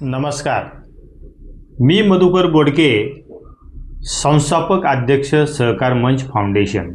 नमस्कार. मी मधुकर बोडके संस्थापक अध्यक्ष सहकार मंच फाउंडेशन.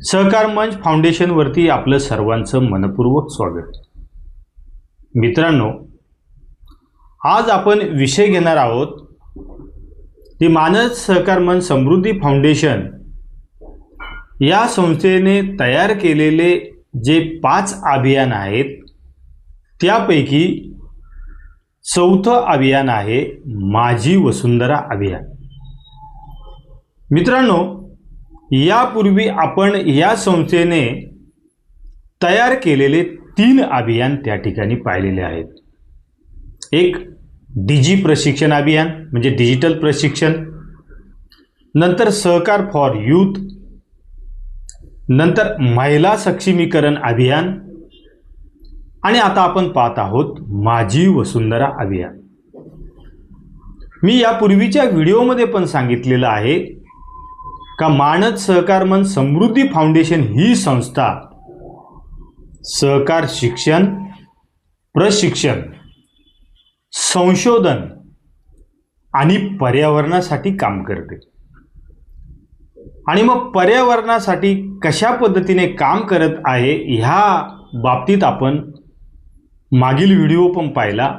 सहकार मंच फाउंडेशनवरती आपलं सर्वांचं मनपूर्वक स्वागत. मित्रांनो आज आपण विषय घेणार आहोत की मानस सहकार मंच समृद्धी फाउंडेशन या संस्थेने तयार केलेले जे पाच अभियान आहेत त्यापैकी चौथं अभियान आहे माझी वसुंधरा अभियान. मित्रांनो यापूर्वी आपण या संस्थेने तयार केलेले तीन अभियान त्या ठिकाणी पाहिलेले आहेत. एक डिजी प्रशिक्षण अभियान म्हणजे डिजिटल प्रशिक्षण. नंतर सहकार फॉर यूथ. नंतर महिला सक्षमीकरण अभियान. आणि आता आपण पाहत आहोत माझी वसुंधरा अभियान. मी यापूर्वीच्या व्हिडिओमध्ये पण सांगितलेलं आहे का मानद सहकार मन समृद्धी फाउंडेशन ही संस्था सहकार शिक्षण प्रशिक्षण संशोधन आणि पर्यावरणासाठी काम करते. आणि मग पर्यावरणासाठी कशा पद्धतीने काम करत आहे ह्या बाबतीत आपण मागील व्हिडिओ पण पाहिला.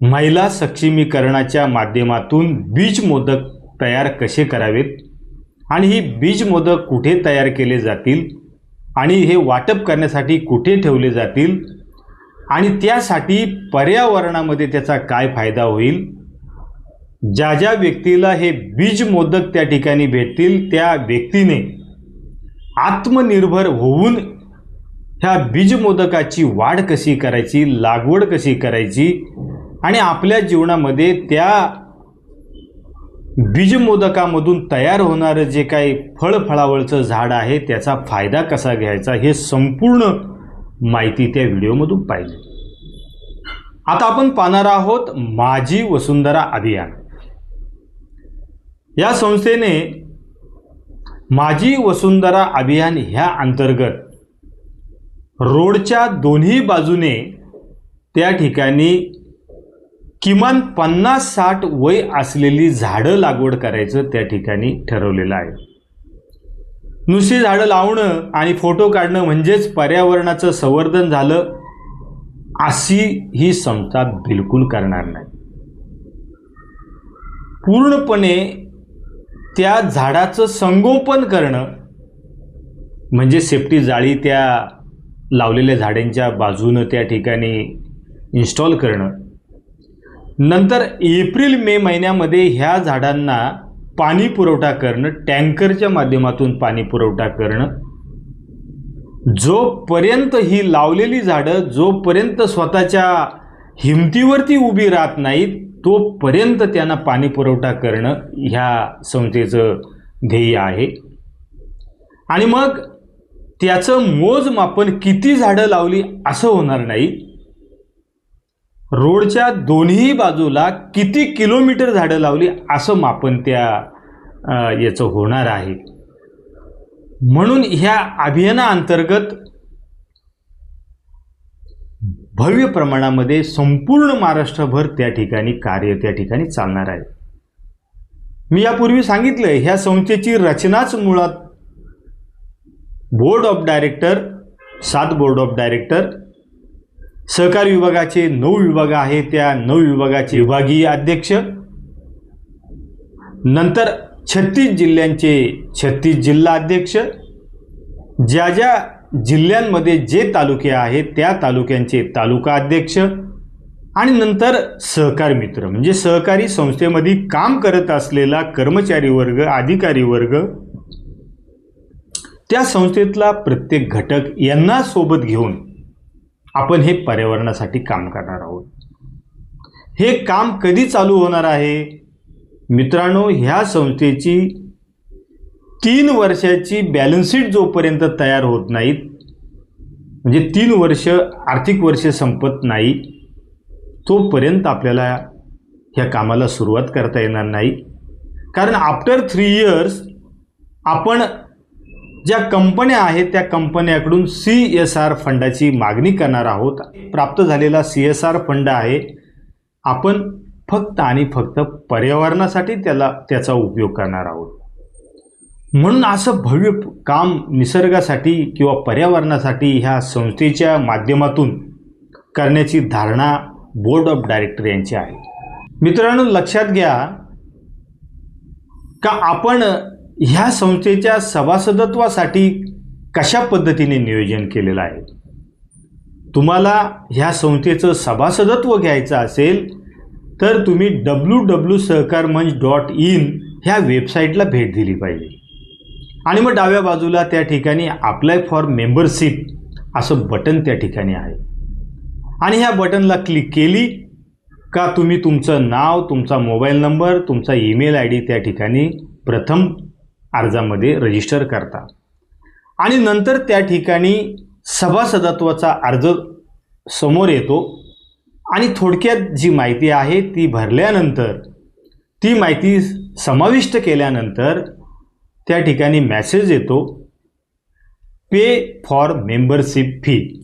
महिला सक्षमीकरणाच्या माध्यमातून बीज मोदक तयार कसे करावेत? आणि ही बीज मोदक कुठे तयार केले जातील? आणि हे वाटप करण्यासाठी कुठे ठेवले जातील? आणि त्यासाठी पर्यावरणामध्ये त्याचा काय फायदा होईल? ज्या ज्या व्यक्तीला हे बीज मोदक त्या ठिकाणी भेटतील त्या व्यक्तीने आत्मनिर्भर होऊन ह्या बीजमोदकाची वाढ कशी करायची लागवड कशी करायची आणि आपल्या जीवनामध्ये त्या बीजमोदकामधून तयार होणारं जे काही फळफळावळचं झाड आहे त्याचा फायदा कसा घ्यायचा हे संपूर्ण माहिती त्या व्हिडिओमधून पाहिली आता आपण पाहणार आहोत माझी वसुंधरा अभियान. या संस्थेने माझी वसुंधरा अभियान ह्या अंतर्गत रोडच्या दोन्ही बाजूने त्या ठिकाणी किमान पन्नास साठ वय असलेली झाडं लागवड करायचं त्या ठिकाणी ठरवलेलं आहे. नुसती झाडं लावणं आणि फोटो काढणं म्हणजेच पर्यावरणाचं संवर्धन झालं अशी ही समता बिलकुल करणार नाही. पूर्णपणे त्या झाडाचं संगोपन करणं म्हणजे सेफ्टी जाळी त्या लावलेल्या झाडांच्या बाजूनं त्या ठिकाणी इन्स्टॉल करणं. नंतर एप्रिल मे महिन्यामध्ये ह्या झाडांना पाणी पुरवठा करणं टँकरच्या माध्यमातून पाणी पुरवठा करणं. जोपर्यंत ही लावलेली झाडं जोपर्यंत स्वतःच्या हिमतीवरती उभी राहत नाहीत तोपर्यंत त्यांना पाणी पुरवठा करणं ह्या संस्थेचं ध्येय आहे. आणि मग त्याचं मोजमापन किती झाडं लावली असं होणार नाही. रोडच्या दोन्ही बाजूला किती किलोमीटर झाडं लावली असं मापन त्या याचं होणार आहे. म्हणून ह्या अभियानाअंतर्गत भव्य प्रमाणामध्ये संपूर्ण महाराष्ट्रभर त्या ठिकाणी कार्य त्या ठिकाणी चालणार आहे. मी यापूर्वी सांगितलं ह्या संस्थेची रचनाच मुळात बोर्ड ऑफ डायरेक्टर सात बोर्ड ऑफ डायरेक्टर सहकार विभागाचे नऊ विभाग आहे त्या नऊ विभागाचे विभागीय अध्यक्ष नंतर छत्तीस जिल्ह्यांचे छत्तीस जिल्हा अध्यक्ष ज्या ज्या जिल्ह्यांमध्ये जे तालुके आहेत त्या तालुक्यांचे तालुका अध्यक्ष आणि नंतर सहकार मित्र. म्हणजे सहकारी संस्थेमध्ये काम करत असलेला कर्मचारी वर्ग अधिकारी वर्ग त्या संस्थेतला प्रत्येक घटक यांना सोबत घेऊन आपण हे पर्यावरणासाठी काम करणार आहोत. हे काम कधी चालू होणार आहे? मित्रांनो ह्या संस्थेची तीन वर्षाची बॅलन्सशीट जोपर्यंत तयार होत नाहीत म्हणजे तीन वर्ष आर्थिक वर्ष संपत नाही तोपर्यंत आपल्याला ह्या कामाला सुरुवात करता येणार नाही. कारण आफ्टर थ्री इयर्स आपण ज्या कंपन्या आहेत त्या कंपन्याकडून सी एस आर फंडाची मागणी करणार आहोत. प्राप्त झालेला सी एस आर फंड आहे. आपण फक्त आणि फक्त पर्यावरणासाठी त्याला त्याचा उपयोग करणार आहोत. म्हणून असं भव्य काम निसर्गासाठी किंवा पर्यावरणासाठी ह्या संस्थेच्या माध्यमातून करण्याची धारणा बोर्ड ऑफ डायरेक्टर यांची आहे. मित्रांनो लक्षात घ्या का आपण ह्या संस्थेच्या सभासदत्वासाठी कशा पद्धतीने नियोजन केलेलं आहे? तुम्हाला ह्या संस्थेचं सभासदत्व घ्यायचं असेल तर तुम्ही डब्ल्यू डब्ल्यू सहकार मंच डॉट इन ह्या वेबसाईटला भेट दिली पाहिजे. आणि मग डाव्या बाजूला त्या ठिकाणी अप्लाय फॉर मेंबरशिप असं बटन त्या ठिकाणी आहे. आणि ह्या बटनला क्लिक केली का तुम्ही तुमचं नाव तुमचा मोबाईल नंबर तुमचा ईमेल आय डी त्या ठिकाणी प्रथम अर्जामध्ये रजिस्टर करता. आणि नंतर त्या ठिकाणी सभासदत्वाचा अर्ज समोर येतो. आणि थोडक्यात जी माहिती आहे ती भरल्यानंतर ती माहिती समाविष्ट केल्यानंतर त्या ठिकाणी मॅसेज येतो. पे फॉर मेंबरशिप फी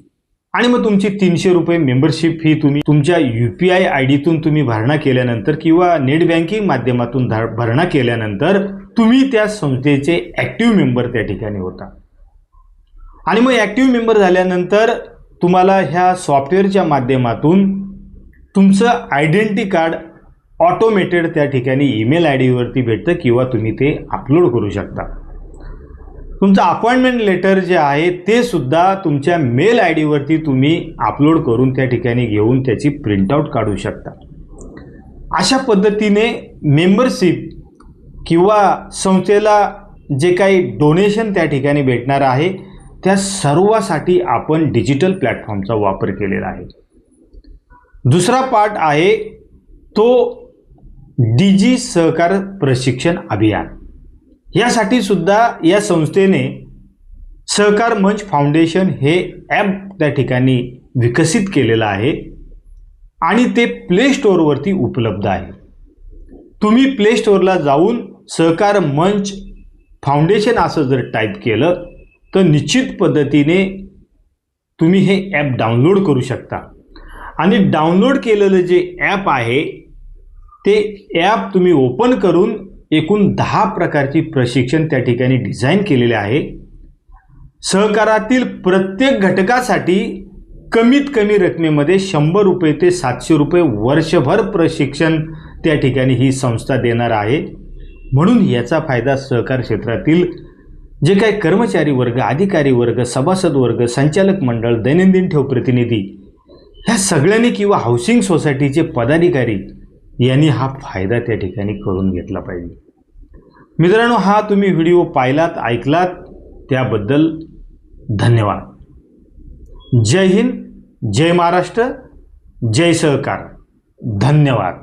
आणि मग तुमची तीनशे रुपये मेंबरशिप फी तुम्ही तुमच्या यू पी आय आय डीतून तुम्ही भरणा केल्यानंतर किंवा नेट बँकिंग माध्यमातून धा भरणा केल्यानंतर तुम्ही त्या संस्थेचे ॲक्टिव्ह मेंबर त्या ठिकाणी होता. आणि मग ॲक्टिव्ह मेंबर झाल्यानंतर तुम्हाला ह्या सॉफ्टवेअरच्या माध्यमातून तुमचं आयडेंटिटी कार्ड ऑटोमेटेड त्या ठिकाणी ईमेल आय डीवरती भेटतं किंवा तुम्ही ते अपलोड करू शकता. तुमचं अपॉइंटमेंट लेटर जे आहे ते सुद्धा तुमच्या मेल आय डीवरती तुम्ही अपलोड करून त्या ठिकाणी घेऊन त्याची प्रिंटआउट काढू शकता. अशा पद्धतीने मेंबरशिप किंवा संस्थेला जे काही डोनेशन त्या ठिकाणी भेटणार आहे त्या सर्वासाठी आपण डिजिटल प्लॅटफॉर्मचा वापर केलेला आहे. दुसरा पार्ट आहे तो डिजी सहकार प्रशिक्षण अभियान. यासाठी सुद्धा या संस्थेने सहकार मंच फाउंडेशन हे ॲप त्या ठिकाणी विकसित केलेलं आहे आणि ते प्ले स्टोअरवरती उपलब्ध आहे. तुम्ही प्ले स्टोअरला जाऊन सहकार मंच फाउंडेशन असं जर टाईप केलं तर निश्चित पद्धतीने तुम्ही हे ॲप डाउनलोड करू शकता. आणि डाउनलोड केलेलं जे ॲप आहे ते ॲप तुम्ही ओपन करून एकूण दहा प्रकारची प्रशिक्षण त्या ठिकाणी डिझाईन केलेले आहे. सहकारातील प्रत्येक घटकासाठी कमीत कमी रकमेमध्ये शंभर रुपये ते सातशे रुपये वर्षभर प्रशिक्षण त्या ठिकाणी ही संस्था देणार आहे. म्हणून याचा फायदा सहकार क्षेत्रातील जे काही कर्मचारी वर्ग अधिकारी वर्ग सभासद वर्ग संचालक मंडळ दैनंदिन ठेव प्रतिनिधी ह्या सगळ्यांनी किंवा हाऊसिंग सोसायटीचे पदाधिकारी यांनी हा फायदा त्या ठिकाणी करून घेतला पाहिजे. मित्रांनो हा तुम्ही व्हिडिओ पाहिलात ऐकलात त्याबद्दल धन्यवाद. जय हिंद जय महाराष्ट्र जय सहकार. धन्यवाद.